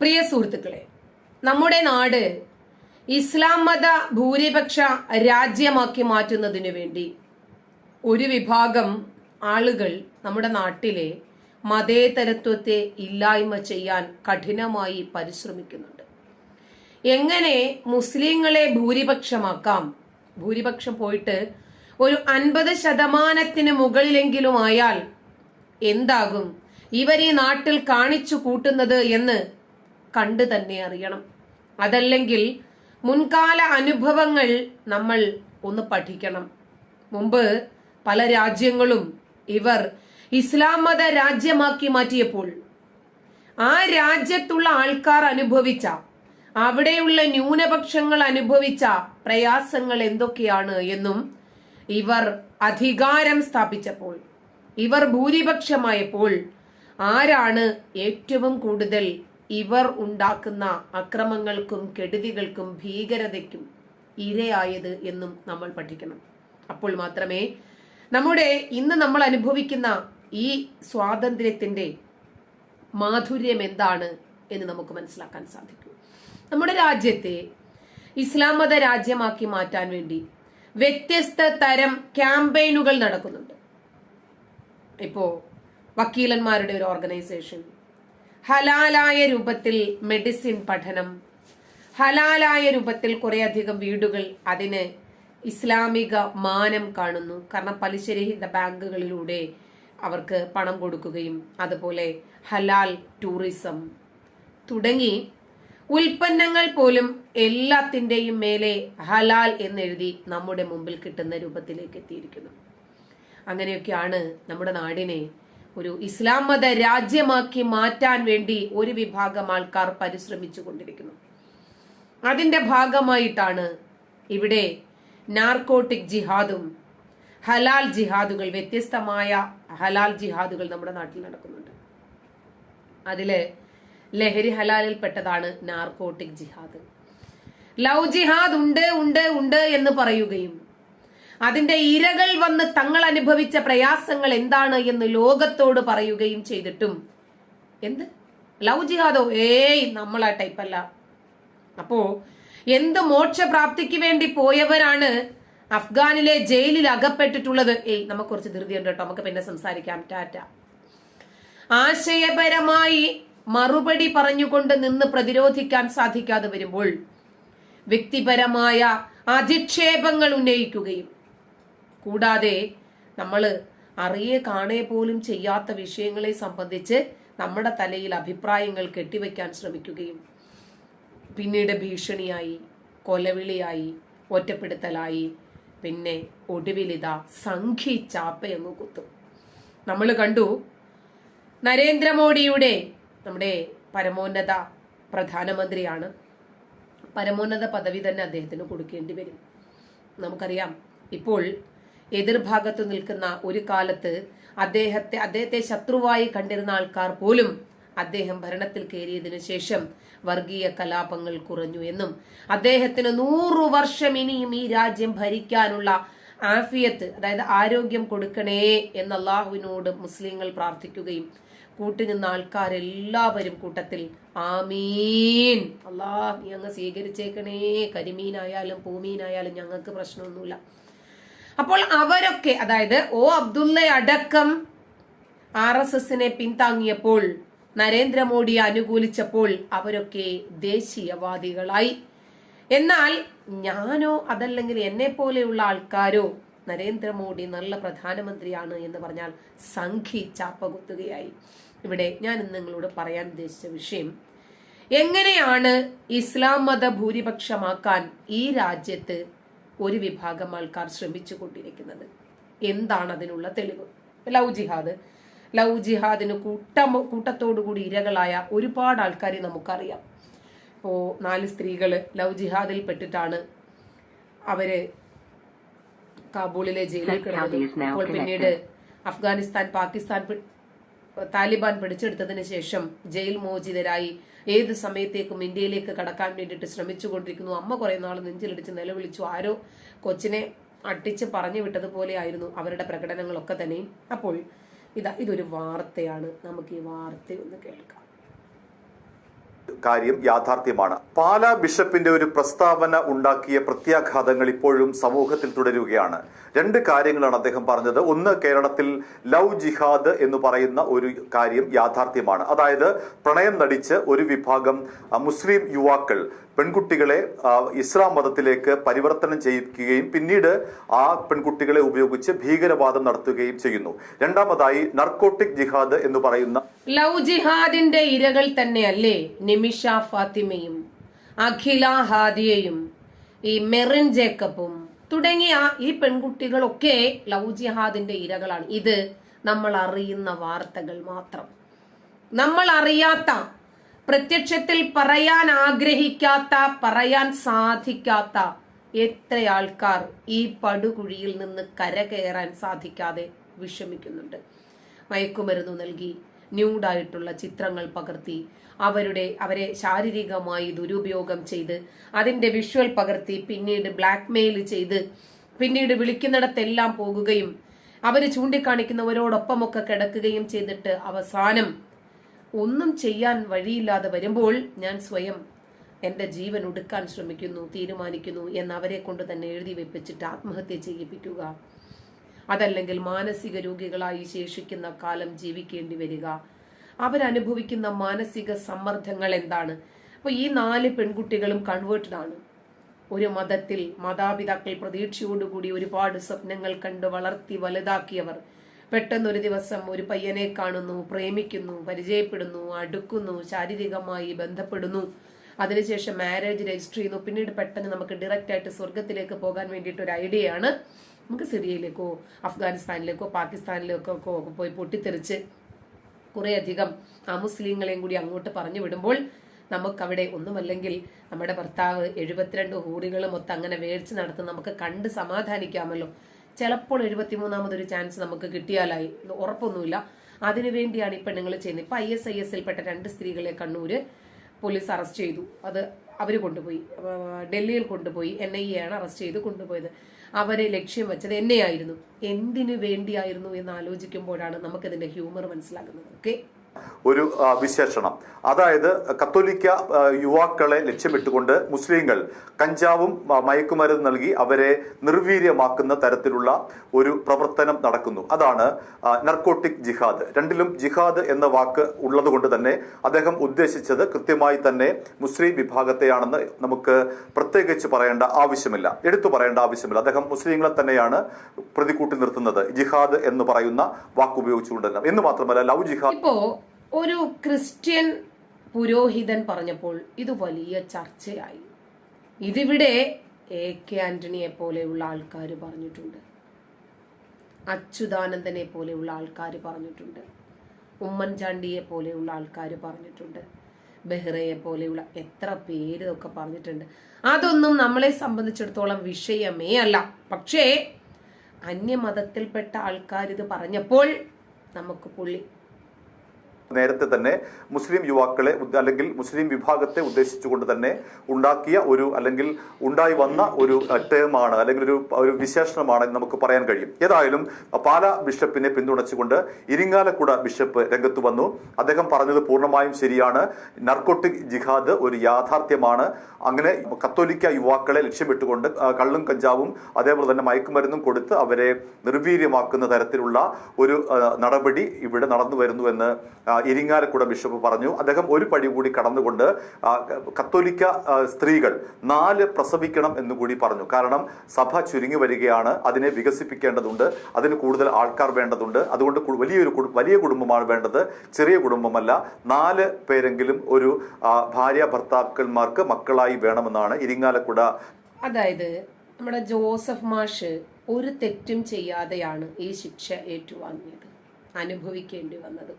പ്രിയ സുഹൃത്തുക്കളെ നമ്മുടെ നാട് ഇസ്ലാം മത ഭൂരിപക്ഷ രാജ്യമാക്കി മാറ്റുന്നതിനു വേണ്ടി ഒരു വിഭാഗം ആളുകൾ നമ്മുടെ നാട്ടിലെ മതേതരത്വത്തെ ഇല്ലായ്മ ചെയ്യാൻ കഠിനമായി പരിശ്രമിക്കുന്നുണ്ട്. എങ്ങനെ മുസ്ലിങ്ങളെ ഭൂരിപക്ഷമാക്കാം? ഭൂരിപക്ഷം പോയിട്ട് ഒരു അൻപത് ശതമാനത്തിന് മുകളിലെങ്കിലും ആയാൽ എന്താകും? ഇവർ ഈ നാട്ടിൽ കാണിച്ചു കൂട്ടുന്നത് എന്ന് കണ്ടു തന്നെ അറിയണം. അതല്ലെങ്കിൽ മുൻകാല അനുഭവങ്ങൾ നമ്മൾ ഒന്ന് പഠിക്കണം. മുമ്പ് പല രാജ്യങ്ങളും ഇവർ ഇസ്ലാം മത രാജ്യമാക്കി മാറ്റിയപ്പോൾ ആ രാജ്യത്തുള്ള ആൾക്കാർ അനുഭവിച്ച അവിടെയുള്ള ന്യൂനപക്ഷങ്ങൾ അനുഭവിച്ച പ്രയാസങ്ങൾ എന്തൊക്കെയാണ് എന്നും ഇവർ അധികാരം സ്ഥാപിച്ചപ്പോൾ ഇവർ ഭൂരിപക്ഷമായപ്പോൾ ആരാണ് ഏറ്റവും കൂടുതൽ ഇവർ ഉണ്ടാക്കുന്ന അക്രമങ്ങൾക്കും കെടുതികൾക്കും ഭീകരതയ്ക്കും ഇരയായത് എന്നും നമ്മൾ പഠിക്കണം. അപ്പോൾ മാത്രമേ നമ്മുടെ ഇന്ന് നമ്മൾ അനുഭവിക്കുന്ന ഈ സ്വാതന്ത്ര്യത്തിന്റെ മാധുര്യം എന്താണ് എന്ന് നമുക്ക് മനസ്സിലാക്കാൻ സാധിക്കും. നമ്മുടെ രാജ്യത്തെ ഇസ്ലാം മത രാജ്യമാക്കി മാറ്റാൻ വേണ്ടി വ്യത്യസ്ത തരം ക്യാമ്പയിനുകൾ നടക്കുന്നുണ്ട്. ഇപ്പോ വക്കീലന്മാരുടെ ഒരു ഓർഗനൈസേഷൻ ഹലാലായ രൂപത്തിൽ മെഡിസിൻ പഠനം. ഹലാലായ രൂപത്തിൽ കുറേയധികം വീടുകൾ അതിന് ഇസ്ലാമിക മാനം കാണുന്നു. കാരണം പലിശരഹിത ബാങ്കുകളിലൂടെ അവർക്ക് പണം കൊടുക്കുകയും അതുപോലെ ഹലാൽ ടൂറിസം തുടങ്ങി ഉൽപ്പന്നങ്ങൾ പോലും എല്ലാത്തിന്റെയും മേലെ ഹലാൽ എന്നെഴുതി നമ്മുടെ മുമ്പിൽ കിട്ടുന്ന രൂപത്തിലേക്ക് എത്തിയിരിക്കുന്നു. അങ്ങനെയൊക്കെയാണ് നമ്മുടെ നാടിനെ ഒരു ഇസ്ലാം മത രാജ്യമാക്കി മാറ്റാൻ വേണ്ടി ഒരു വിഭാഗം ആൾക്കാർ പരിശ്രമിച്ചു കൊണ്ടിരിക്കുന്നു അതിന്റെ ഭാഗമായിട്ടാണ് ഇവിടെ നാർക്കോട്ടിക് ജിഹാദും ഹലാൽ ജിഹാദുകൾ വ്യത്യസ്തമായ ഹലാൽ ജിഹാദുകൾ നമ്മുടെ നാട്ടിൽ നടക്കുന്നുണ്ട്. അതിൽ ലഹരി ഹലാലിൽ പെട്ടതാണ് നാർക്കോട്ടിക് ജിഹാദ്. ലവ് ജിഹാദ് ഉണ്ട് ഉണ്ട് ഉണ്ട് എന്ന് പറയുകയും അതിന്റെ ഇരകൾ വന്ന് തങ്ങൾ അനുഭവിച്ച പ്രയാസങ്ങൾ എന്താണ് എന്ന് ലോകത്തോട് പറയുകയും ചെയ്തിട്ടും. എന്ത്? ലവ് ജിഹാദോ? ഏയ് നമ്മൾ നമ്മളാ ടൈപ്പല്ല. അപ്പോ എന്ത് മോക്ഷപ്രാപ്തിക്ക് വേണ്ടി പോയവരാണ് അഫ്ഗാനിലെ ജയിലിൽ അകപ്പെട്ടിട്ടുള്ളത്? ഏയ് നമുക്ക് കുറച്ച് ധൃതിയുണ്ട് കേട്ടോ. നമുക്ക് പിന്നെ സംസാരിക്കാം. ടാറ്റ. ആശയപരമായി മറുപടി പറഞ്ഞുകൊണ്ട് നിന്ന് പ്രതിരോധിക്കാൻ സാധിക്കാതെ വരുമ്പോൾ വ്യക്തിപരമായ അധിക്ഷേപങ്ങൾ ഉന്നയിക്കുകയും കൂടാതെ നമ്മൾ അറിയെ കാണേ പോലും ചെയ്യാത്ത വിഷയങ്ങളെ സംബന്ധിച്ച് നമ്മുടെ തലയിൽ അഭിപ്രായങ്ങൾ കെട്ടിവെക്കാൻ ശ്രമിക്കുകയും പിന്നീട് ഭീഷണിയായി കൊലവിളിയായി ഒറ്റപ്പെടുത്തലായി പിന്നെ ഒടുവിലിത സംഘി ചാപ്പയങ്ങ് കുത്തും. നമ്മൾ കണ്ടു നരേന്ദ്രമോദിയുടെ നമ്മുടെ പരമോന്നത പ്രധാനമന്ത്രിയാണ്. പരമോന്നത പദവി തന്നെ അദ്ദേഹത്തിന് കൊടുക്കേണ്ടി വരും. നമുക്കറിയാം ഇപ്പോൾ എതിർഭാഗത്ത് നിൽക്കുന്ന ഒരു കാലത്ത് അദ്ദേഹത്തെ അദ്ദേഹത്തെ ശത്രുവായി കണ്ടിരുന്ന ആൾക്കാർ പോലും അദ്ദേഹം ഭരണത്തിൽ കയറിയതിനു ശേഷം വർഗീയ കലാപങ്ങൾ കുറഞ്ഞു എന്നും അദ്ദേഹത്തിന് നൂറു വർഷം ഇനിയും ഈ രാജ്യം ഭരിക്കാനുള്ള ആഫിയത്ത് അതായത് ആരോഗ്യം കൊടുക്കണേ എന്ന് അള്ളാഹുവിനോട് മുസ്ലിങ്ങൾ പ്രാർത്ഥിക്കുകയും കൂട്ടുനിന്ന ആൾക്കാരെല്ലാവരും കൂട്ടത്തിൽ ആമീൻ. അള്ളാഹ് നീ അങ്ങ് സ്വീകരിച്ചേക്കണേ. കരിമീനായാലും പൂമീനായാലും ഞങ്ങൾക്ക് പ്രശ്നമൊന്നുമില്ല. അപ്പോൾ അവരൊക്കെ അതായത് ഒ അബ്ദുള്ള അടക്കം ആർ എസ് എസിനെ പിന്താങ്ങിയപ്പോൾ നരേന്ദ്രമോദിയെ അനുകൂലിച്ചപ്പോൾ അവരൊക്കെ ദേശീയവാദികളായി. എന്നാൽ ഞാനോ അതല്ലെങ്കിൽ എന്നെ പോലെയുള്ള ആൾക്കാരോ നരേന്ദ്രമോദി നല്ല പ്രധാനമന്ത്രിയാണ് എന്ന് പറഞ്ഞാൽ സംഘി ചാപ്പകുത്തുകയായി. ഇവിടെ ഞാൻ ഇന്ന് നിങ്ങളോട് പറയാൻ ഉദ്ദേശിച്ച വിഷയം എങ്ങനെയാണ് ഇസ്ലാം മത ഭൂരിപക്ഷമാക്കാൻ ഈ രാജ്യത്ത് ഒരു വിഭാഗം ആൾക്കാർ ശ്രമിച്ചു കൊണ്ടിരിക്കുന്നത് എന്താണ് അതിനുള്ള തെളിവ്? ലവ് ജിഹാദ്. ലവ് ജിഹാദിന് കൂട്ടം കൂട്ടത്തോടുകൂടി ഇരകളായ ഒരുപാട് ആൾക്കാരെ നമുക്കറിയാം. ഇപ്പോ നാല് സ്ത്രീകൾ ലവ് ജിഹാദിൽ പെട്ടിട്ടാണ് അവർ കാബൂളിലെ ജയിലിൽ കിടന്നത്. അപ്പോൾ പിന്നീട് അഫ്ഗാനിസ്ഥാൻ പാകിസ്ഥാൻ താലിബാൻ പിടിച്ചെടുത്തതിന് ശേഷം ജയിൽ മോചിതരായി ഏത് സമയത്തേക്കും ഇന്ത്യയിലേക്ക് കടക്കാൻ വേണ്ടിയിട്ട് ശ്രമിച്ചുകൊണ്ടിരിക്കുന്നു. അമ്മ കുറെ നാൾ നെഞ്ചിലടിച്ച് നിലവിളിച്ചു. ആരോ കൊച്ചിനെ അട്ടിച്ച് പറഞ്ഞു വിട്ടതുപോലെ ആയിരുന്നു അവരുടെ പ്രകടനങ്ങളൊക്കെ തന്നെയും. അപ്പോൾ ഇതാ ഇതൊരു വാർത്തയാണ്. നമുക്ക് ഈ വാർത്ത ഒന്ന് കേൾക്കാം. കാര്യം യാഥാർത്ഥ്യമാണ്. പാലാ ബിഷപ്പിന്റെ ഒരു പ്രസ്താവന ഉണ്ടാക്കിയ പ്രത്യാഘാതങ്ങൾ ഇപ്പോഴും സമൂഹത്തിൽ തുടരുകയാണ്. രണ്ട് കാര്യങ്ങളാണ് അദ്ദേഹം പറഞ്ഞത്. ഒന്ന് കേരളത്തിൽ ലവ് ജിഹാദ് എന്ന് പറയുന്ന ഒരു കാര്യം യാഥാർത്ഥ്യമാണ്. അതായത് പ്രണയം നടിച്ച് ഒരു വിഭാഗം മുസ്ലിം യുവാക്കൾ പെൺകുട്ടികളെ ഇസ്ലാം മതത്തിലേക്ക് പരിവർത്തനം ചെയ്യിക്കുകയും പിന്നീട് ആ പെൺകുട്ടികളെ ഉപയോഗിച്ച് ഭീകരവാദം നടത്തുകയും ചെയ്യുന്നു. രണ്ടാമതായി നർക്കോട്ടിക് ജിഹാദ് എന്ന് പറയുന്ന ലവ് ജിഹാദിന്റെ ഇരകൾ തന്നെയല്ലേ നിമിഷ ഫാത്തിമയും അഖില ഹാദിയയും ഈ മെറിൻ ജേക്കബും തുടങ്ങിയ ഈ പെൺകുട്ടികളൊക്കെ ലവ് ജിഹാദിന്റെ ഇരകളാണ്. ഇത് നമ്മൾ അറിയുന്ന വാർത്തകൾ മാത്രം. നമ്മൾ അറിയാത്ത പ്രത്യക്ഷത്തിൽ പറയാൻ ആഗ്രഹിക്കാത്ത പറയാൻ സാധിക്കാത്ത എത്ര ആൾക്കാർ ഈ പടുകുഴിയിൽ നിന്ന് കരകയറാൻ സാധിക്കാതെ വിഷമിക്കുന്നുണ്ട്. മയക്കുമരുന്ന് നൽകി ന്യൂഡായിട്ടുള്ള ചിത്രങ്ങൾ പകർത്തി അവരുടെ അവരെ ശാരീരികമായി ദുരുപയോഗം ചെയ്ത് അതിന്റെ വിഷ്വൽ പകർത്തി പിന്നീട് ബ്ലാക്ക്മെയിൽ ചെയ്ത് പിന്നീട് വിളിക്കുന്നിടത്തെല്ലാം പോകുകയും അവർ ചൂണ്ടിക്കാണിക്കുന്നവരോടൊപ്പമൊക്കെ കിടക്കുകയും ചെയ്തിട്ട് അവസാനം ഒന്നും ചെയ്യാൻ വഴിയില്ലാതെ വരുമ്പോൾ ഞാൻ സ്വയം എന്റെ ജീവൻ ഒടുക്കാൻ ശ്രമിക്കുന്നു തീരുമാനിക്കുന്നു എന്ന് അവരെ കൊണ്ട് തന്നെ എഴുതി വെപ്പിച്ചിട്ട് ആത്മഹത്യ ചെയ്യിപ്പിക്കുക. അതല്ലെങ്കിൽ മാനസിക രോഗികളായി ശേഷിക്കുന്ന കാലം ജീവിക്കേണ്ടി വരിക. അവരനുഭവിക്കുന്ന മാനസിക സമ്മർദ്ദങ്ങൾ എന്താണ്? അപ്പോൾ ഈ നാല് പെൺകുട്ടികളും കൺവേർട്ടഡ് ആണ്. ഒരു മതത്തിൽ മാതാപിതാക്കൾ പ്രതീക്ഷയോടുകൂടി ഒരുപാട് സ്വപ്നങ്ങൾ കണ്ട് വളർത്തി വലുതാക്കിയവർ. പെട്ടെന്ന് ഒരു ദിവസം ഒരു പയ്യനെ കാണുന്നു പ്രേമിക്കുന്നു പരിചയപ്പെടുന്നു അടുക്കുന്നു ശാരീരികമായി ബന്ധപ്പെടുന്നു. അതിനുശേഷം മാരേജ് രജിസ്റ്റർ ചെയ്യുന്നു. പിന്നീട് പെട്ടെന്ന് നമുക്ക് ഡയറക്റ്റ് ആയിട്ട് സ്വർഗത്തിലേക്ക് പോകാൻ വേണ്ടിയിട്ട് ഒരു ഐഡിയ ആണ്. നമുക്ക് സിറിയയിലേക്കോ അഫ്ഗാനിസ്ഥാനിലേക്കോ പാകിസ്ഥാനിലേക്കോ ഒക്കെ പോയി പൊട്ടിത്തെറിച്ച് കുറേയധികം ആ മുസ്ലിങ്ങളെയും കൂടി അങ്ങോട്ട് പറഞ്ഞു വിടുമ്പോൾ നമുക്കവിടെ ഒന്നുമല്ലെങ്കിൽ നമ്മുടെ ഭർത്താവ് എഴുപത്തിരണ്ട് ഹൂറികളും മൊത്തം അങ്ങനെ വേടിച്ച് നടത്തുന്ന നമുക്ക് കണ്ട് സമാധാനിക്കാമല്ലോ. ചിലപ്പോൾ എഴുപത്തി മൂന്നാമതൊരു ചാൻസ് നമുക്ക് കിട്ടിയാലായി. ഉറപ്പൊന്നുമില്ല. അതിനുവേണ്ടിയാണ് ഈ പെണ്ണുങ്ങൾ ചെയ്യുന്നത്. ഇപ്പൊ ഐ എസ് ഐ എസ് പെട്ട രണ്ട് സ്ത്രീകളെ കണ്ണൂര് പോലീസ് അറസ്റ്റ് ചെയ്തു. അത് അവർ കൊണ്ടുപോയി. ഡൽഹിയിൽ കൊണ്ടുപോയി. എൻ ഐ എ ആണ് അറസ്റ്റ് ചെയ്ത് കൊണ്ടുപോയത്. അവരെ ലക്ഷ്യം വെച്ചത് എന്നെയായിരുന്നു എന്തിനു വേണ്ടിയായിരുന്നു എന്ന് ആലോചിക്കുമ്പോഴാണ് നമുക്കിതിന്റെ ഹ്യൂമർ മനസ്സിലാകുന്നത്. ഓക്കെ ഒരു വിശേഷണം. അതായത് കത്തോലിക്ക യുവാക്കളെ ലക്ഷ്യമിട്ടുകൊണ്ട് മുസ്ലിങ്ങൾ കഞ്ചാവും മയക്കുമരുന്ന് നൽകി അവരെ നിർവീര്യമാക്കുന്ന തരത്തിലുള്ള ഒരു പ്രവർത്തനം നടക്കുന്നു. അതാണ് നർക്കോട്ടിക് ജിഹാദ് രണ്ടിലും ജിഹാദ് എന്ന വാക്ക് ഉള്ളതുകൊണ്ട് തന്നെ അദ്ദേഹം ഉദ്ദേശിച്ചത് കൃത്യമായി തന്നെ മുസ്ലിം വിഭാഗത്തെയാണെന്ന് നമുക്ക് പ്രത്യേകിച്ച് പറയേണ്ട ആവശ്യമില്ല. എടുത്തു പറയേണ്ട ആവശ്യമില്ല. അദ്ദേഹം മുസ്ലിങ്ങളെ തന്നെയാണ് പ്രതികൂട്ടി നിർത്തുന്നത്. ജിഹാദ് എന്ന് പറയുന്ന വാക്ക് ഉപയോഗിച്ചുകൊണ്ടല്ല എന്ന് മാത്രമല്ല ലവ് ജിഹാദ് ഒരു ക്രിസ്ത്യൻ പുരോഹിതൻ പറഞ്ഞപ്പോൾ ഇത് വലിയ ചർച്ചയായി. ഇതിവിടെ എ കെ ആന്റണിയെ പോലെയുള്ള ആൾക്കാർ പറഞ്ഞിട്ടുണ്ട്. അച്യുതാനന്ദനെ പോലെയുള്ള ആൾക്കാർ പറഞ്ഞിട്ടുണ്ട്. ഉമ്മൻചാണ്ടിയെ പോലെയുള്ള ആൾക്കാർ പറഞ്ഞിട്ടുണ്ട്. ബെഹ്റയെ പോലെയുള്ള എത്ര പേര് ഒക്കെ പറഞ്ഞിട്ടുണ്ട്. അതൊന്നും നമ്മളെ സംബന്ധിച്ചിടത്തോളം വിഷയമേ അല്ല. പക്ഷേ അന്യമതത്തിൽപ്പെട്ട ആൾക്കാർ ഇത് പറഞ്ഞപ്പോൾ നമുക്ക് പുള്ളി നേരത്തെ തന്നെ മുസ്ലിം യുവാക്കളെ അല്ലെങ്കിൽ മുസ്ലിം വിഭാഗത്തെ ഉദ്ദേശിച്ചുകൊണ്ട് തന്നെ ഉണ്ടാക്കിയ ഒരു അല്ലെങ്കിൽ ഉണ്ടായി വന്ന ഒരു ടേമാണ് അല്ലെങ്കിൽ ഒരു ഒരു വിശേഷണമാണ് നമുക്ക് പറയാൻ കഴിയും. ഏതായാലും പാല ബിഷപ്പിനെ പിന്തുണച്ചുകൊണ്ട് ഇരിങ്ങാലക്കുട ബിഷപ്പ് രംഗത്ത് വന്നു. അദ്ദേഹം പറഞ്ഞത് പൂർണമായും ശരിയാണ്. നർക്കോട്ടിക് ജിഹാദ് ഒരു യാഥാർത്ഥ്യമാണ്. അങ്ങനെ കത്തോലിക്ക യുവാക്കളെ ലക്ഷ്യമിട്ടുകൊണ്ട് കള്ളും കഞ്ചാവും അതേപോലെ തന്നെ മയക്കുമരുന്നും കൊടുത്ത് അവരെ നിർവീര്യമാക്കുന്ന തരത്തിലുള്ള ഒരു നടപടി ഇവിടെ നടന്നു വരുന്നു എന്ന് ഇരിങ്ങാലക്കുട ബിഷപ്പ് പറഞ്ഞു. അദ്ദേഹം ഒരു പടി കൂടി കടന്നുകൊണ്ട് കത്തോലിക്ക സ്ത്രീകൾ നാല് പ്രസവിക്കണം എന്ന് കൂടി പറഞ്ഞു. കാരണം സഭ ചുരുങ്ങി വരികയാണ് അതിനെ വികസിപ്പിക്കേണ്ടതുണ്ട് അതിന് കൂടുതൽ ആൾക്കാർ വേണ്ടതുണ്ട്. അതുകൊണ്ട് വലിയൊരു വലിയ കുടുംബമാണ് വേണ്ടത്. ചെറിയ കുടുംബമല്ല നാല് പേരെങ്കിലും ഒരു ഭാര്യ ഭർത്താക്കന്മാർക്ക് മക്കളായി വേണമെന്നാണ് ഇരിങ്ങാലക്കുട അതായത് നമ്മുടെ ജോസഫ് മാഷ് ഒരു തെറ്റും ചെയ്യാതെയാണ് ഈ ശിക്ഷ ഏറ്റുവാങ്ങിയത് അനുഭവിക്കേണ്ടി വന്നത്.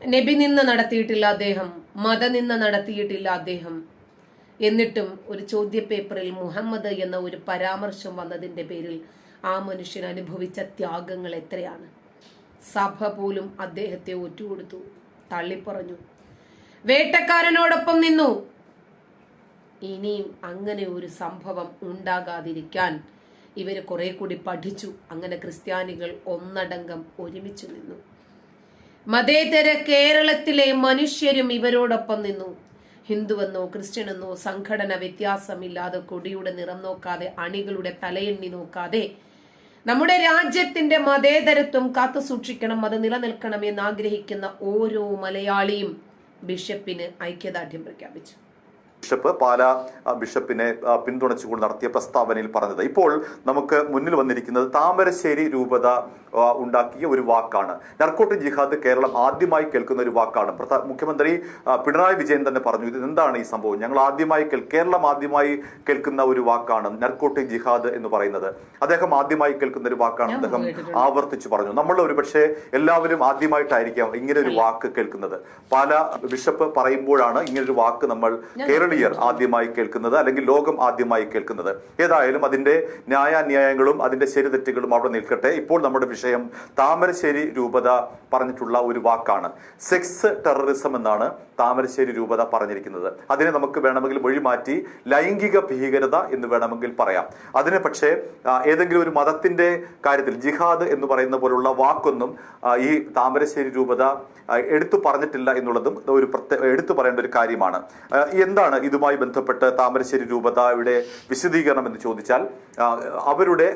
നബി നിന്ന നടത്തിയിട്ടില്ല അദ്ദേഹം മതനിന്ന നടത്തിയിട്ടില്ല അദ്ദേഹം. എന്നിട്ടും ഒരു ചോദ്യപേപ്പറിൽ മുഹമ്മദ് എന്ന ഒരു പരാമർശം വന്നതിന്റെ പേരിൽ ആ മനുഷ്യൻ അനുഭവിച്ച ത്യാഗങ്ങൾ എത്രയാണ്? സഭ പോലും അദ്ദേഹത്തെ ഒറ്റുകൊടുത്തു തള്ളിപ്പറഞ്ഞു. വേട്ടക്കാരനോടൊപ്പം നിന്നു. ഇനിയും അങ്ങനെ ഒരു സംഭവം ഉണ്ടാകാതിരിക്കാൻ ഇവർ കുറെ കൂടി പഠിച്ചു. അങ്ങനെ ക്രിസ്ത്യാനികൾ ഒന്നടങ്കം ഒരുമിച്ച് നിന്നു. മതേതര കേരളത്തിലെ മനുഷ്യരും ഇവരോടൊപ്പം നിന്നു. ഹിന്ദുവെന്നോ ക്രിസ്ത്യനെന്നോ സംഘടന വ്യത്യാസമില്ലാതെ കൊടിയുടെ നിറം നോക്കാതെ അണികളുടെ തലയെണ്ണി നോക്കാതെ നമ്മുടെ രാജ്യത്തിന്റെ മതേതരത്വം കാത്തു സൂക്ഷിക്കണം അത് നിലനിൽക്കണം എന്ന് ആഗ്രഹിക്കുന്ന ഓരോ മലയാളിയും ബിഷപ്പിന് ഐക്യദാർഢ്യം പ്രഖ്യാപിച്ചു. ബിഷപ്പ് പാല ബിഷപ്പിനെ പിന്തുണച്ചുകൊണ്ട് നടത്തിയ പ്രസ്താവനയിൽ പറഞ്ഞത്. ഇപ്പോൾ നമുക്ക് മുന്നിൽ വന്നിരിക്കുന്നത് താമരശ്ശേരി രൂപത ഉണ്ടാക്കിയ ഒരു വാക്കാണ്. നർക്കോട്ടിക് ജിഹാദ് കേരളം ആദ്യമായി കേൾക്കുന്ന ഒരു വാക്കാണ്. മുഖ്യമന്ത്രി പിണറായി വിജയൻ തന്നെ പറഞ്ഞു ഇത് എന്താണ് ഈ സംഭവം? ഞങ്ങൾ ആദ്യമായി കേരളം ആദ്യമായി കേൾക്കുന്ന ഒരു വാക്കാണ് നർക്കോട്ടിക് ജിഹാദ് എന്ന് പറയുന്നത്. അദ്ദേഹം ആദ്യമായി കേൾക്കുന്ന ഒരു വാക്കാണ് അദ്ദേഹം. ആവർത്തിച്ചു പറഞ്ഞു. നമ്മൾ ഒരു പക്ഷേ എല്ലാവരും ആദ്യമായിട്ടായിരിക്കാം ഇങ്ങനെ ഒരു വാക്ക് കേൾക്കുന്നത്. പല ബിഷപ്പ് പറയുമ്പോഴാണ് ഇങ്ങനൊരു ഒരു വാക്ക് നമ്മൾ കേരളീയർ ആദ്യമായി കേൾക്കുന്നത് അല്ലെങ്കിൽ ലോകം ആദ്യമായി കേൾക്കുന്നത്. ഏതായാലും അതിന്റെ ന്യായാന്യായങ്ങളും അതിന്റെ ശരിതെറ്റുകളും അവിടെ നിൽക്കട്ടെ. ഇപ്പോൾ നമ്മുടെ വിഷയം താമരശ്ശേരി രൂപത പറഞ്ഞിട്ടുള്ള ഒരു വാക്കാണ്. സെക്സ് ടെററിസം എന്നാണ് താമരശ്ശേരി രൂപത പറഞ്ഞിരിക്കുന്നത്. അതിനെ നമുക്ക് വേണമെങ്കിൽ വഴിമാറ്റി ലൈംഗിക ഭീകരത എന്ന് വേണമെങ്കിൽ പറയാം. അതിന് പക്ഷേ ഏതെങ്കിലും ഒരു മതത്തിന്റെ കാര്യത്തിൽ ജിഹാദ് എന്ന് പറയുന്ന പോലുള്ള വാക്കൊന്നും ഈ താമരശ്ശേരി രൂപത എടുത്തു പറഞ്ഞിട്ടില്ല എന്നുള്ളതും ഒരു പ്രത്യേക എടുത്തു പറയേണ്ട ഒരു കാര്യമാണ്. ആ, എന്താണ് ഇതുമായി ബന്ധപ്പെട്ട് താമരശ്ശേരി രൂപതയുടെ വിശദീകരണം എന്ന് ചോദിച്ചാൽ അവരുടെ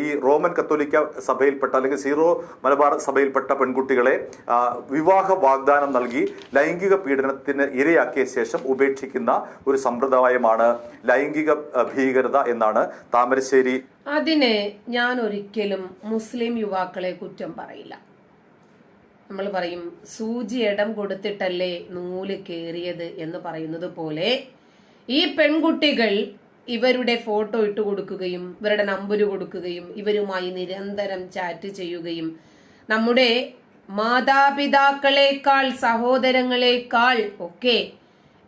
ഈ റോമൻ കത്തോലിക്ക സഭയിൽപ്പെട്ട അല്ലെങ്കിൽ സീറോ മലബാർ സഭയിൽപ്പെട്ട പെൺകുട്ടികളെ വിവാഹ വാഗ്ദാനം നൽകി ലൈംഗിക പീഡനത്തിന് ഇരയാക്കിയ ശേഷം ഉപേക്ഷിക്കുന്ന ഒരു സമ്പ്രദായമാണ് ലൈംഗിക ഭീകരത എന്നാണ് താമരശ്ശേരി. അതിനെ ഞാൻ ഒരിക്കലും മുസ്ലിം യുവാക്കളെ കുറ്റം പറയില്ല. നമ്മൾ പറയും സൂചി ഇടം കൊടുത്തിട്ടല്ലേ നൂൽ കേറിയത് എന്ന് പറയുന്നത് പോലെ ഈ പെൺകുട്ടികൾ ഇവരുടെ ഫോട്ടോ ഇട്ട് കൊടുക്കുകയും ഇവരുടെ നമ്പർ കൊടുക്കുകയും ഇവരുമായി നിരന്തരം ചാറ്റ് ചെയ്യുകയും നമ്മുടെ മാതാപിതാക്കളെക്കാൾ സഹോദരങ്ങളെക്കാൾ ഒക്കെ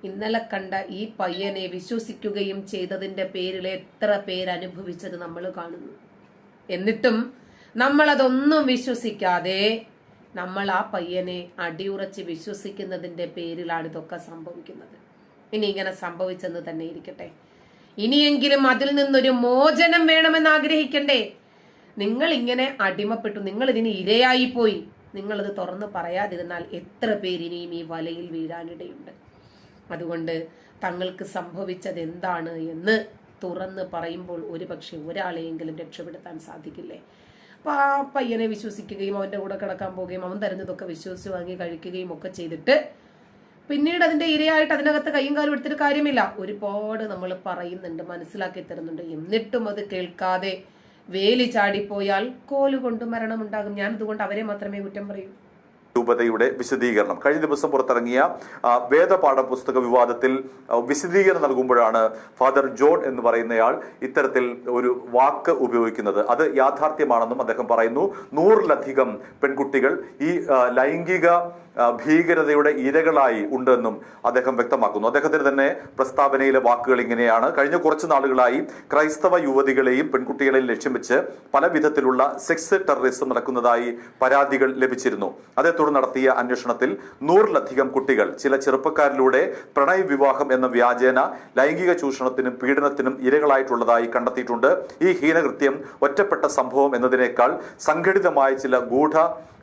ഇന്നലെ കണ്ട ഈ പയ്യനെ വിശ്വസിക്കുകയും ചെയ്തതിന്റെ പേരിൽ എത്ര പേര് അനുഭവിച്ചത് നമ്മൾ കാണുന്നു. എന്നിട്ടും നമ്മളതൊന്നും വിശ്വസിക്കാതെ നമ്മൾ ആ പയ്യനെ അടിയുറച്ച് വിശ്വസിക്കുന്നതിന്റെ പേരിലാണ് ഇതൊക്കെ സംഭവിക്കുന്നത്. ഇനി ഇങ്ങനെ സംഭവിച്ചെന്ന് തന്നെ ഇരിക്കട്ടെ. ഇനിയെങ്കിലും അതിൽ നിന്നൊരു മോചനം വേണമെന്ന് ആഗ്രഹിക്കണ്ടേ? നിങ്ങൾ ഇങ്ങനെ അടിമപ്പെട്ടു നിങ്ങൾ ഇതിന് ഇരയായി പോയി. നിങ്ങളത് തുറന്ന് പറയാതിരുന്നാൽ എത്ര പേര് ഇനിയും ഈ വലയിൽ വീഴാനിടയുണ്ട്. അതുകൊണ്ട് തങ്ങൾക്ക് സംഭവിച്ചത് എന്താണ് എന്ന് തുറന്ന് പറയുമ്പോൾ ഒരുപക്ഷെ ഒരാളെയെങ്കിലും രക്ഷപ്പെടുത്താൻ സാധിക്കില്ലേ? അപ്പൊ ആ പയ്യനെ വിശ്വസിക്കുകയും അവന്റെ കൂടെ കിടക്കാൻ പോവുകയും അവൻ തരുന്നതൊക്കെ വിശ്വസിച്ച് വാങ്ങി കഴിക്കുകയും ഒക്കെ ചെയ്തിട്ട് പിന്നീട് അതിന്റെ ഇരയായിട്ട് അതിനകത്ത് കൈയും കാലും എടുത്തിട്ട് കാര്യമില്ല. ഒരുപാട് നമ്മൾ പറയുന്നുണ്ട് മനസ്സിലാക്കി തരുന്നുണ്ട്. എന്നിട്ടും അത് കേൾക്കാതെ വേലി ചാടിപ്പോയാൽ കോലുകൊണ്ട് മരണമുണ്ടാകും. ഞാൻ അതുകൊണ്ട് അവരെ മാത്രമേ കുറ്റം പറയൂ. രൂപതയുടെ വിശദീകരണം. കഴിഞ്ഞ ദിവസം പുറത്തിറങ്ങിയ വേദപാഠ പുസ്തക വിവാദത്തിൽ വിശദീകരണം നൽകുമ്പോഴാണ് ഫാദർ ജോൺ എന്ന് പറയുന്നയാൾ ഇത്തരത്തിൽ ഒരു വാക്ക് ഉപയോഗിക്കുന്നത്. അത് യാഥാർത്ഥ്യമാണെന്നും അദ്ദേഹം പറയുന്നു. നൂറിലധികം പെൺകുട്ടികൾ ഈ ലൈംഗിക ഭീകരതയുടെ ഇരകളായി ഉണ്ടെന്നും അദ്ദേഹം വ്യക്തമാക്കുന്നു. അദ്ദേഹത്തിന് തന്നെ പ്രസ്താവനയിലെ വാക്കുകൾ ഇങ്ങനെയാണ്. കഴിഞ്ഞ കുറച്ച് നാളുകളായി ക്രൈസ്തവ യുവതികളെയും പെൺകുട്ടികളെയും ലക്ഷ്യം വെച്ച് പല വിധത്തിലുള്ള സെക്സ് ടെററിസം നടക്കുന്നതായി പരാതികൾ ലഭിച്ചിരുന്നു. അതേ തുടർന്ന് നടത്തിയ അന്വേഷണത്തിൽ നൂറിലധികം കുട്ടികൾ ചില ചെറുപ്പക്കാരിലൂടെ പ്രണയ വിവാഹം എന്ന വ്യാജേന ലൈംഗിക ചൂഷണത്തിനും പീഡനത്തിനും ഇരകളായിട്ടുള്ളതായി കണ്ടെത്തിയിട്ടുണ്ട്. ഈ ഹീനകൃത്യം ഒറ്റപ്പെട്ട സംഭവം എന്നതിനേക്കാൾ സംഘടിതമായ ചില ഗൂഢ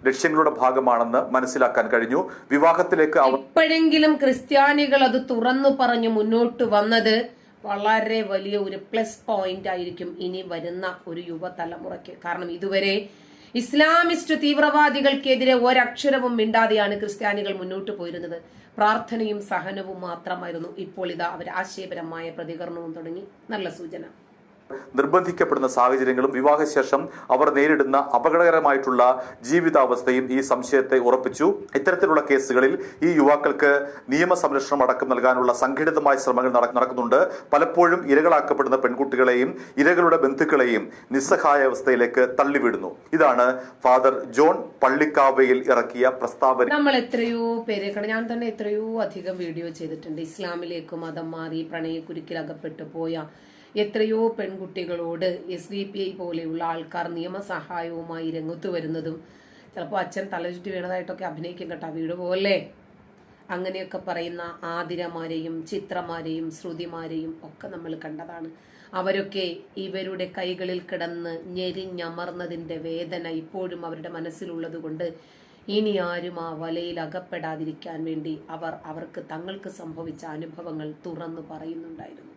ലക്ഷ്യങ്ങളുടെ ഭാഗമാണെന്ന് മനസ്സിലാക്കാൻ കഴിഞ്ഞു. വിവാഹത്തിലേക്ക് എപ്പോഴെങ്കിലും ക്രിസ്ത്യാനികൾ അത് തുറന്നു പറഞ്ഞു മുന്നോട്ട് വന്നത് വളരെ വലിയ ഒരു പ്ലസ് പോയിന്റ് ആയിരിക്കും ഇനി വരുന്ന ഒരു യുവതലമുറയ്ക്ക്. കാരണം ഇതുവരെ ഇസ്ലാമിസ്റ്റ് തീവ്രവാദികൾക്കെതിരെ ഒരക്ഷരവും മിണ്ടാതെയാണ് ക്രിസ്ത്യാനികൾ മുന്നോട്ട് പോയിരുന്നത്. പ്രാർത്ഥനയും സഹനവും മാത്രമായിരുന്നു. ഇപ്പോൾ ഇതാ അവർ ആശയപരമായ പ്രതികരണവും തുടങ്ങി. നല്ല സൂചന. നിർബന്ധിക്കപ്പെടുന്ന സാഹചര്യങ്ങളും വിവാഹശേഷം അവർ നേരിടുന്ന അപകടകരമായിട്ടുള്ള ജീവിതാവസ്ഥയും ഈ സംശയത്തെ ഉറപ്പിച്ചു. ഇത്തരത്തിലുള്ള കേസുകളിൽ ഈ യുവാക്കൾക്ക് നിയമ സംരക്ഷണം അടക്കം നൽകാനുള്ള സംഘടിതമായ ശ്രമങ്ങൾ നടക്കുന്നുണ്ട്. പലപ്പോഴും ഇരകളാക്കപ്പെടുന്ന പെൺകുട്ടികളെയും ഇരകളുടെ ബന്ധുക്കളെയും നിസ്സഹായ അവസ്ഥയിലേക്ക് തള്ളിവിടുന്നു. ഇതാണ് ഫാദർ ജോൺ പള്ളിക്കാവയിൽ ഇറക്കിയ പ്രസ്താവന. നമ്മൾ എത്രയോ പേരെ ഞാൻ തന്നെ എത്രയോ അധികം വീഡിയോ ചെയ്തിട്ടുണ്ട്. ഇസ്ലാമിലേക്ക് മതം മാറി പ്രണയക്കുരുക്കിൽ അകപ്പെട്ടു പോയ എത്രയോ പെൺകുട്ടികളോട് എസ് ഡി പി ഐ പോലെയുള്ള ആൾക്കാർ നിയമസഹായവുമായി രംഗത്ത് വരുന്നതും ചിലപ്പോൾ അച്ഛൻ തലചുറ്റി വീണതായിട്ടൊക്കെ അഭിനയിക്കും കേട്ടോ വീട് പോലെ അങ്ങനെയൊക്കെ പറയുന്ന ആതിരമാരെയും ചിത്രമാരെയും ശ്രുതിമാരെയും ഒക്കെ നമ്മൾ കണ്ടതാണ്. അവരൊക്കെ ഇവരുടെ കൈകളിൽ കിടന്ന് ഞെരിഞ്ഞമർന്നതിന്റെ വേദന ഇപ്പോഴും അവരുടെ മനസ്സിലുള്ളത് കൊണ്ട് ഇനി ആരും ആ വലയിൽ അകപ്പെടാതിരിക്കാൻ വേണ്ടി അവർ അവർക്ക് തങ്ങൾക്ക് സംഭവിച്ച അനുഭവങ്ങൾ തുറന്നു പറയുന്നുണ്ടായിരുന്നു.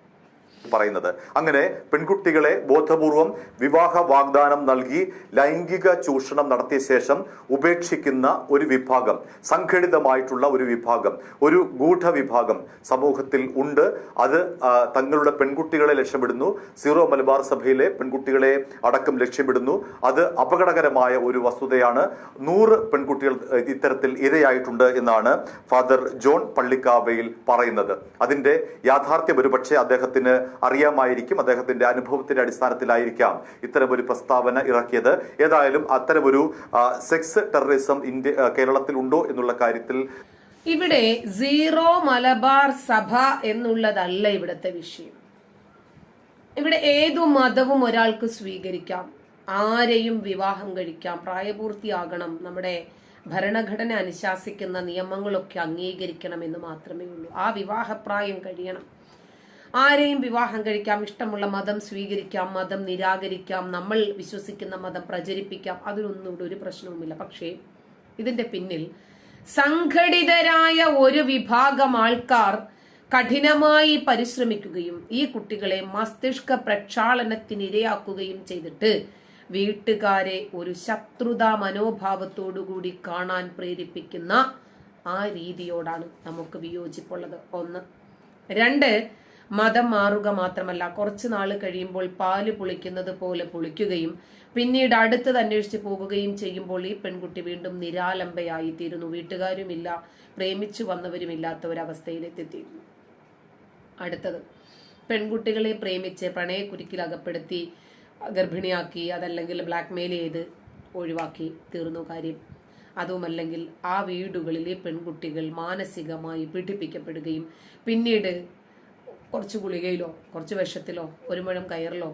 പറയുന്നത്. അങ്ങനെ പെൺകുട്ടികളെ ബോധപൂർവം വിവാഹ വാഗ്ദാനം നൽകി ലൈംഗിക ചൂഷണം നടത്തിയ ശേഷം ഉപേക്ഷിക്കുന്ന ഒരു വിഭാഗം സംഘടിതമായിട്ടുള്ള ഒരു വിഭാഗം ഒരു ഗൂഢ വിഭാഗം സമൂഹത്തിൽ ഉണ്ട്. അത് തങ്ങളുടെ പെൺകുട്ടികളെ ലക്ഷ്യമിടുന്നു. സീറോ മലബാർ സഭയിലെ പെൺകുട്ടികളെ അടക്കം ലക്ഷ്യമിടുന്നു. അത് അപകടകരമായ ഒരു വസ്തുതയാണ്. നൂറ് പെൺകുട്ടികൾ ഇത്തരത്തിൽ ഇരയായിട്ടുണ്ട് എന്നാണ് ഫാദർ ജോൺ പള്ളിക്കാവയിൽ പറയുന്നത്. അതിന്റെ യാഥാർത്ഥ്യം ഒരുപക്ഷെ അദ്ദേഹത്തിന് അറിയാമായിരിക്കും അദ്ദേഹത്തിന്റെ അനുഭവത്തിന്റെ അടിസ്ഥാനത്തിലായിരിക്കാം ഇത്തരമൊരു പ്രസ്താവന ഇറക്കിയത്. ഏതായാലും അത്തരമൊരു സെക്സ് ടെററിസം ഇന്ത്യ കേരളത്തിൽ ഉണ്ടോ എന്നുള്ള കാര്യത്തിൽ ഇവിടെ സീറോ മലബാർ സഭ എന്നുള്ളതല്ല ഇവിടുത്തെ വിഷയം. ഇവിടെ ഏതു മതവും ഒരാൾക്ക് സ്വീകരിക്കാം. ആരെയും വിവാഹം കഴിക്കാം. പ്രായപൂർത്തിയാകണം. നമ്മുടെ ഭരണഘടന അനുശാസിക്കുന്ന നിയമങ്ങളൊക്കെ അംഗീകരിക്കണം എന്ന് മാത്രമേ ഉള്ളൂ. ആ വിവാഹപ്രായം കഴിയണം. ആരെയും വിവാഹം കഴിക്കാം ഇഷ്ടമുള്ള മതം സ്വീകരിക്കാം മതം നിരാകരിക്കാം നമ്മൾ വിശ്വസിക്കുന്ന മതം പ്രചരിപ്പിക്കാം അതിനൊന്നും ഇവിടെ ഒരു പ്രശ്നവുമില്ല. പക്ഷേ ഇതിന്റെ പിന്നിൽ സംഘടിതരായ ഒരു വിഭാഗം ആൾക്കാർ കഠിനമായി പരിശ്രമിക്കുകയും ഈ കുട്ടികളെ മസ്തിഷ്ക പ്രക്ഷാളനത്തിനിരയാക്കുകയും ചെയ്തിട്ട് വീട്ടുകാരെ ഒരു ശത്രുതാ മനോഭാവത്തോടുകൂടി കാണാൻ പ്രേരിപ്പിക്കുന്ന ആ രീതിയോടാണ് നമുക്ക് വിയോജിപ്പുള്ളത്. ഒന്ന്. രണ്ട് മതം മാറുക മാത്രമല്ല കുറച്ചു നാൾ കഴിയുമ്പോൾ പാൽ പുളിക്കുന്നത് പോലെ പുളിക്കുകയും പിന്നീട് അടുത്തത് അന്വേഷിച്ച് പോകുകയും ചെയ്യുമ്പോൾ ഈ പെൺകുട്ടി വീണ്ടും നിരാലംബയായി തീരുന്നു വീട്ടുകാരുമില്ല പ്രേമിച്ചു വന്നവരുമില്ലാത്ത ഒരവസ്ഥയിലെത്തിത്തീരുന്നു അടുത്തത് പെൺകുട്ടികളെ പ്രേമിച്ച് പ്രണയക്കുരുക്കിൽ അകപ്പെടുത്തി ഗർഭിണിയാക്കി അതല്ലെങ്കിൽ ബ്ലാക്ക് മെയിൽ ചെയ്ത് ഒഴിവാക്കി തീർന്നു കാര്യം. അതുമല്ലെങ്കിൽ ആ വീടുകളിലെ പെൺകുട്ടികൾ മാനസികമായി പീഡിപ്പിക്കപ്പെടുകയും പിന്നീട് കുറച്ച് ഗുളികയിലോ കുറച്ച് വിഷത്തിലോ ഒരു മുഴം കയറിലോ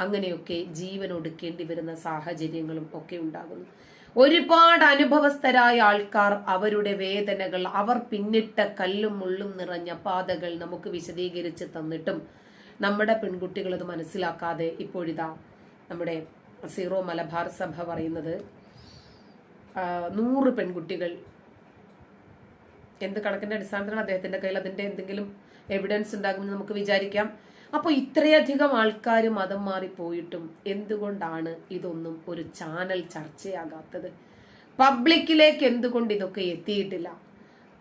അങ്ങനെയൊക്കെ ജീവൻ ഒടുക്കേണ്ടി വരുന്ന സാഹചര്യങ്ങളും ഒക്കെ ഉണ്ടാകുന്നു. ഒരുപാട് അനുഭവസ്ഥരായ ആൾക്കാർ അവരുടെ വേദനകൾ അവർ പിന്നിട്ട കല്ലും മുള്ളും നിറഞ്ഞ പാതകൾ നമുക്ക് വിശദീകരിച്ച് തന്നിട്ടും നമ്മുടെ പെൺകുട്ടികൾ അത് മനസ്സിലാക്കാതെ ഇപ്പോഴിതാ നമ്മുടെ സീറോ മലബാർ സഭ പറയുന്നത് നൂറ് പെൺകുട്ടികൾ. എന്ത് കണക്കിന്റെ അടിസ്ഥാനത്തിലാണ് അദ്ദേഹത്തിന്റെ കയ്യിൽ അതിന്റെ എന്തെങ്കിലും എവിഡൻസ് ഉണ്ടാകുമെന്ന് നമുക്ക് വിചാരിക്കാം. അപ്പോൾ ഇത്രയധികം ആൾക്കാർ മതം മാറിപ്പോയിട്ടും എന്തുകൊണ്ടാണ് ഇതൊന്നും ഒരു ചാനൽ ചർച്ചയാകാത്തത്? പബ്ലിക്കിലേക്ക് എന്തുകൊണ്ട് ഇതൊക്കെ എത്തിയിട്ടില്ല?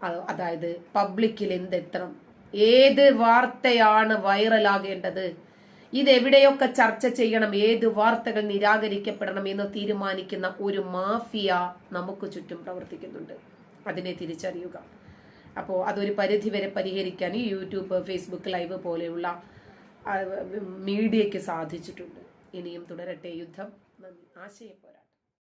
അതായത് പബ്ലിക്കിൽ എന്തെത്തണം? ഏത് വാർത്തയാണ് വൈറലാകേണ്ടത്? ഇതെവിടെയൊക്കെ ചർച്ച ചെയ്യണം? ഏത് വാർത്തകൾ നിരാകരിക്കപ്പെടണം എന്ന് തീരുമാനിക്കുന്ന ഒരു മാഫിയ നമുക്ക് ചുറ്റും പ്രവർത്തിക്കുന്നുണ്ട്. അതിനെ തിരിച്ചറിയുക. അപ്പോൾ അതൊരു പരിധി വരെ പരിഹരിക്കാൻ ഈ യൂട്യൂബ് ഫേസ്ബുക്ക് ലൈവ് പോലെയുള്ള മീഡിയയ്ക്ക് സാധിച്ചിട്ടുണ്ട്. ഇനിയും തുടരട്ടെ യുദ്ധം. ആശയപ്പോരാ.